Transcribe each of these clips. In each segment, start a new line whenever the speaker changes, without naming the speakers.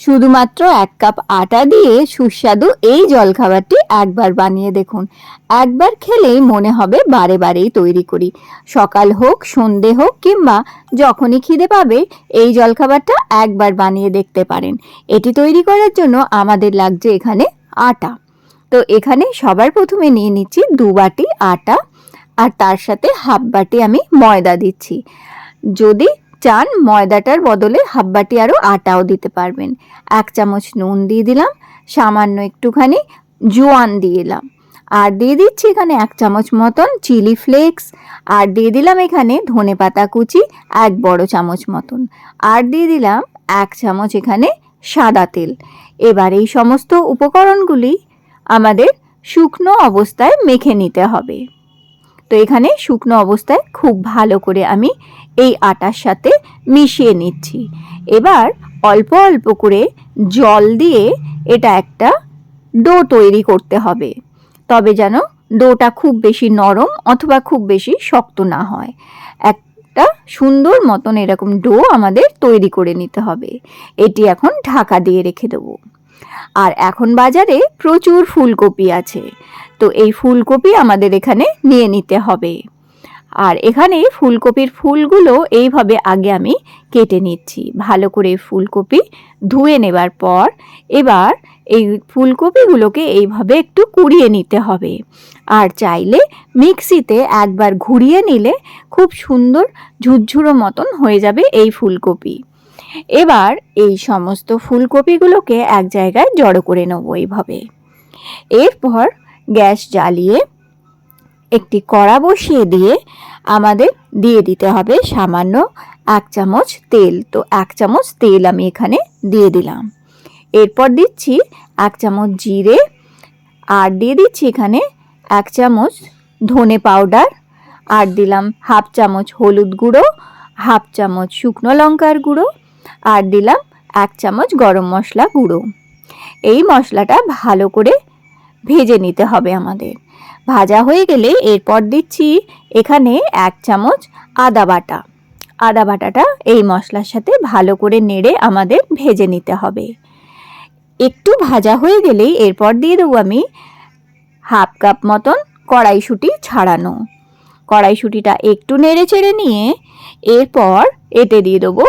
শুধুমাত্র এক কাপ আটা দিয়ে সুস্বাদু এই জলখাবারটি একবার বানিয়ে দেখুন। একবার খেলেই মনে হবে বারে বারেই তৈরি করি। সকাল হোক, সন্ধে হোক, কিংবা যখনই খিদে পাবে, এই জলখাবারটা একবার বানিয়ে দেখতে পারেন। এটি তৈরি করার জন্য আমাদের লাগছে এখানে আটা। তো এখানে সবার প্রথমে নিয়ে নিচ্ছি দু বাটি আটা, আর তার সাথে হাফ বাটি আমি ময়দা দিচ্ছি। যদি চান, ময়দাটার বদলে হাফ বাটি আরও আটাও দিতে পারবেন। এক চামচ নুন দিয়ে দিলাম, সামান্য একটুখানি জোয়ান দিয়ে এলাম। আর দিয়ে দিচ্ছি এখানে এক চামচ মতন চিলি ফ্লেক্স, আর দিয়ে দিলাম এখানে ধনে পাতা কুচি এক বড় চামচ মতন। আর দিয়ে দিলাম এক চামচ এখানে সাদা তেল। এবার এই সমস্ত উপকরণগুলি আমাদের শুকনো অবস্থায় মেখে নিতে হবে। তো এখানে শুকনো অবস্থায় খুব ভালো করে আমি এই আটার সাথে মিশিয়ে নিচ্ছি। এবার অল্প অল্প করে জল দিয়ে এটা একটা ডো তৈরি করতে হবে। তবে যেন ডোটা খুব বেশি নরম অথবা খুব বেশি শক্ত না হয়। একটা সুন্দর মতন এরকম ডো আমাদের তৈরি করে নিতে হবে। এটি এখন ঢাকা দিয়ে রেখে দেবো। আর এখন বাজারে প্রচুর ফুলকপি আছে। তো এই ফুলকপি আমাদের এখানে নিয়ে নিতে হবে। আর এখানে ফুলকপির ফুলগুলো এইভাবে আগে আমি কেটে নিচ্ছি। ভালো করে ফুলকপি ধুয়ে নেবার পর এবার এই ফুলকপিগুলোকে এইভাবে একটু কুড়িয়ে নিতে হবে। আর চাইলে মিক্সিতে একবার ঘুরিয়ে নিলে খুব সুন্দর ঝুরঝুরো মতন হয়ে যাবে এই ফুলকপি। এবার এই সমস্ত ফুলকপিগুলোকে এক জায়গায় জড়ো করে নেব এইভাবে। এরপর গ্যাস জ্বালিয়ে একটি কড়া বসিয়ে দিয়ে আমাদের দিয়ে দিতে হবে সামান্য এক চামচ তেল। তো এক চামচ তেল আমি এখানে দিয়ে দিলাম। এরপর দিচ্ছি এক চামচ জিরে আর দিয়ে দিচ্ছি এখানে এক চামচ ধনে পাউডার। আর দিলাম হাফ চামচ হলুদ গুঁড়ো, হাফ চামচ শুকনো লঙ্কার গুঁড়ো আর দিলাম এক চামচ গরম মশলা গুঁড়ো। এই মশলাটা ভালো করে ভেজে নিতে হবে আমাদের। ভাজা হয়ে গেলে এরপর দিচ্ছি এখানে এক চামচ আদা বাটা। আদা বাটাটা এই মশলার সাথে ভালো করে নেড়ে আমাদের ভেজে নিতে হবে। একটু ভাজা হয়ে গেলেই এরপর দিয়ে দেবো আমি হাফ কাপ মতন কড়াইশুঁটি ছাড়ানো। কড়াইশুঁটিটা একটু নেড়ে চেড়ে নিয়ে এরপর এতে দিয়ে দেবো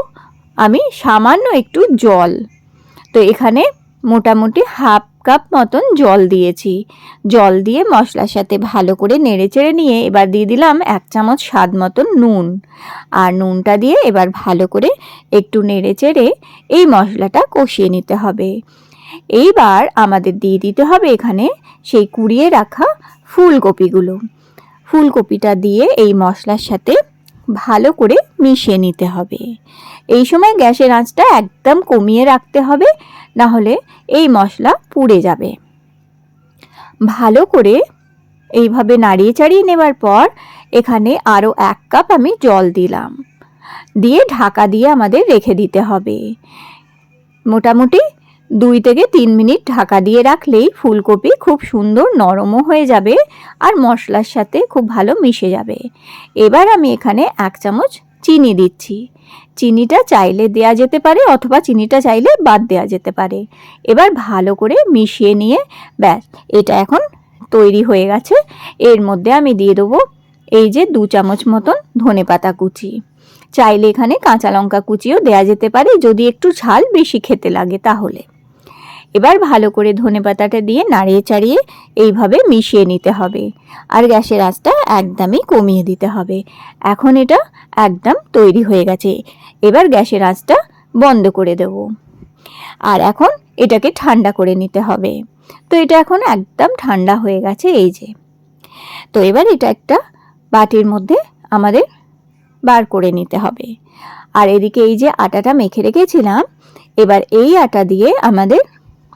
আমি সামান্য একটু জল। তো এখানে মোটামুটি হাফ কাপ মতন জল দিয়েছি। জল দিয়ে মশলার সাথে ভালো করে নেড়ে চেড়ে নিয়ে এবার দিয়ে দিলাম এক চামচ স্বাদ মতন নুন। আর নুনটা দিয়ে এবার ভালো করে একটু নেড়ে চেড়ে এই মশলাটা কষিয়ে নিতে হবে। এইবার আমাদের দিয়ে দিতে হবে এখানে সেই কুড়িয়ে রাখা ফুলকপিগুলো। ফুলকপিটা দিয়ে এই মশলার সাথে ভালো করে মিশিয়ে নিতে হবে। এই সময় গ্যাসের আঁচটা একদম কমিয়ে রাখতে হবে না হলে এই মশলা পুড়ে যাবে। ভালো করে এইভাবে নাড়িয়ে চাড়িয়ে নেবার পর এখানে আরও এক কাপ আমি জল দিলাম। দিয়ে ঢাকা দিয়ে আমাদের রেখে দিতে হবে। মোটামুটি দুই থেকে তিন মিনিট ঢাকা দিয়ে রাখলেই ফুলকপি খুব সুন্দর নরমও হয়ে যাবে আর মশলার সাথে খুব ভালো মিশে যাবে। এবার আমি এখানে এক চামচ চিনি দিচ্ছি। চিনিটা চাইলে দেয়া যেতে পারে অথবা চিনিটা চাইলে বাদ দেওয়া যেতে পারে। এবার ভালো করে মিশিয়ে নিয়ে, ব্যাস, এটা এখন তৈরি হয়ে গেছে। এর মধ্যে আমি দিয়ে দেবো এই যে দু চামচ মতন ধনে পাতা কুচি। চাইলে এখানে কাঁচা লঙ্কা কুচিও দেয়া যেতে পারে, যদি একটু ঝাল বেশি খেতে লাগে তাহলে। এবার ভালো করে ধনে পাতাটা দিয়ে নাড়িয়ে চাড়িয়ে এইভাবে মিশিয়ে নিতে হবে। আর গ্যাসের আঁচটা একদমই কমিয়ে দিতে হবে। এখন এটা একদম তৈরি হয়ে গেছে। এবার গ্যাসের আঁচটা বন্ধ করে দেব। আর এখন এটাকে ঠান্ডা করে নিতে হবে। তো এটা এখন একদম ঠান্ডা হয়ে গেছে এই যে। তো এবার এটা একটা বাটির মধ্যে আমাদের বার করে নিতে হবে। আর এদিকে এই যে আটাটা মেখে রেখেছিলাম, এবার এই আটা দিয়ে আমাদের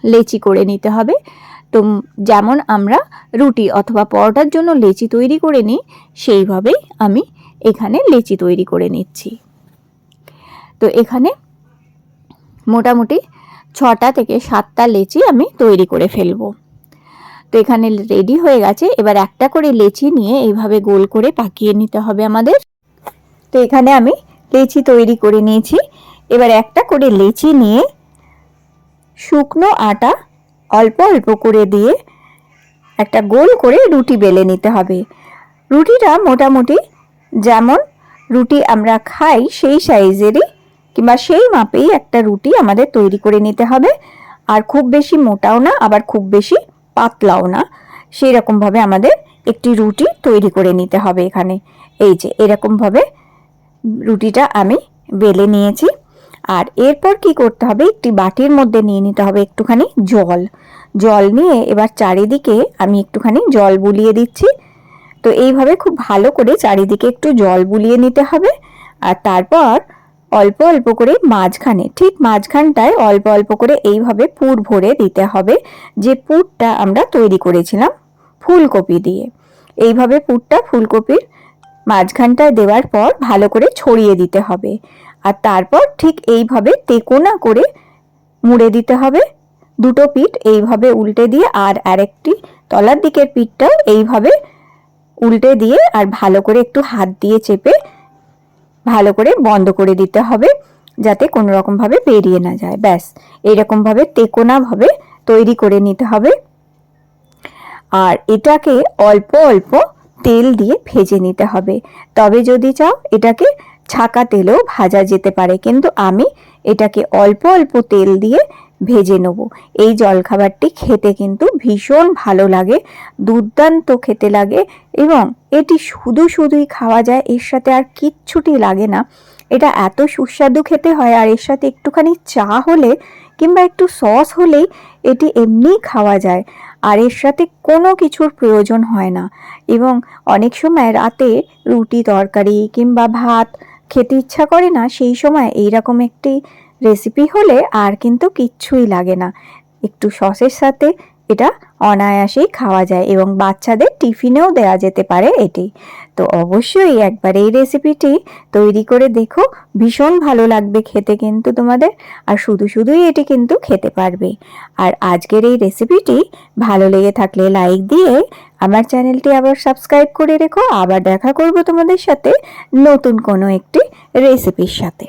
লেচি করে নিতে হবে। তো যেমন আমরা রুটি অথবা পরোটার জন্য লেচি তৈরি করে নিই, সেইভাবেই আমি এখানে লেচি তৈরি করে নিচ্ছি। তো এখানে মোটামুটি ছটা থেকে সাতটা লেচি আমি তৈরি করে ফেলব। তো এখানে রেডি হয়ে গেছে। এবার একটা করে লেচি নিয়ে এইভাবে গোল করে পাকিয়ে নিতে হবে আমাদের। তো এখানে আমি লেচি তৈরি করে নিয়েছি। এবার একটা করে লেচি নিয়ে শুকনো আটা অল্প অল্প করে দিয়ে একটা গোল করে রুটি বেলে নিতে হবে। রুটিটা মোটামুটি যেমন রুটি আমরা খাই সেই সাইজেরই কিংবা সেই মাপেই একটা রুটি আমাদের তৈরি করে নিতে হবে। আর খুব বেশি মোটাও না, আবার খুব বেশি পাতলাও না। সেই রকমভাবে আমাদের একটি রুটি তৈরি করে নিতে হবে এখানে। এই যে, এরকমভাবে রুটিটা আমি বেলে নিয়েছি। আর এরপর কি করতে হবে? একটি বাটির মধ্যে নিয়ে নিতে হবে একটুখানি জল। জল নিয়ে এবার চারিদিকে আমি একটুখানি জল বুলিয়ে দিচ্ছি। তো এইভাবে খুব ভালো করে চারিদিকে একটু জল বুলিয়ে নিতে হবে। আর তারপর অল্প অল্প করে মাঝখানে, ঠিক মাঝখানটায় অল্প অল্প করে এইভাবে পুর ভরে দিতে হবে। যে পুরটা আমরা তৈরি করেছিলাম ফুলকপি দিয়ে। এইভাবে পুরটা ফুলকপির মাঝখানটায় দেওয়ার পর ভালো করে ছড়িয়ে দিতে হবে। আর তারপর ঠিক এইভাবে তেকোনা করে মুড়ে দিতে হবে। দুটো পিঠ এইভাবে উল্টে দিয়ে আর আরেকটি তলার দিকের পিঠটাও এইভাবে উল্টে দিয়ে আর ভালো করে একটু হাত দিয়ে চেপে ভালো করে বন্ধ করে দিতে হবে যাতে কোনো রকমভাবে বেরিয়ে না যায়। ব্যাস, এইরকমভাবে তেকোনাভাবে তৈরি করে নিতে হবে। আর এটাকে অল্প অল্প তেল দিয়ে ভেজে নিতে হবে। তবে যদি চাও এটাকে ছাকা তেলেও ভাজা যেতে পারে, কিন্তু আমি এটাকে অল্প অল্প তেল দিয়ে ভেজে নেব। এই জলখাবারটি খেতে কিন্তু ভীষণ ভালো লাগে, দুর্দান্ত খেতে লাগে এবং এটি শুধু শুধুই খাওয়া যায়, এর সাথে আর কিচ্ছুটি লাগে না। এটা এত সুস্বাদু খেতে হয়, আর এর সাথে একটুখানি চা হলে কিংবা একটু সস হলেই এটি এমনিই খাওয়া যায়, আর এর সাথে কোনো কিছুর প্রয়োজন হয় না। এবং অনেক সময় রাতে রুটি তরকারি কিংবা ভাত খেতে ইচ্ছা করে না, সেই সময় এইরকম একটি রেসিপি হলে আর কিন্তু কিচ্ছুই লাগে না। একটু সসের সাথে এটা অনায়াসেই খাওয়া যায় এবং বাচ্চাদের টিফিনেও দেওয়া যেতে পারে এটি। তো অবশ্যই একবার এই রেসিপিটি তৈরি করে দেখো, ভীষণ ভালো লাগবে খেতে কিন্তু তোমাদের আর শুধু শুধুই এটি কিন্তু খেতে পারবে। আর আজকের এই রেসিপিটি ভালো লেগে থাকলে লাইক দিয়ে আমার চ্যানেলটি আবার সাবস্ক্রাইব করে রেখো। আবার দেখা করব তোমাদের সাথে নতুন কোনো একটি রেসিপির সাথে।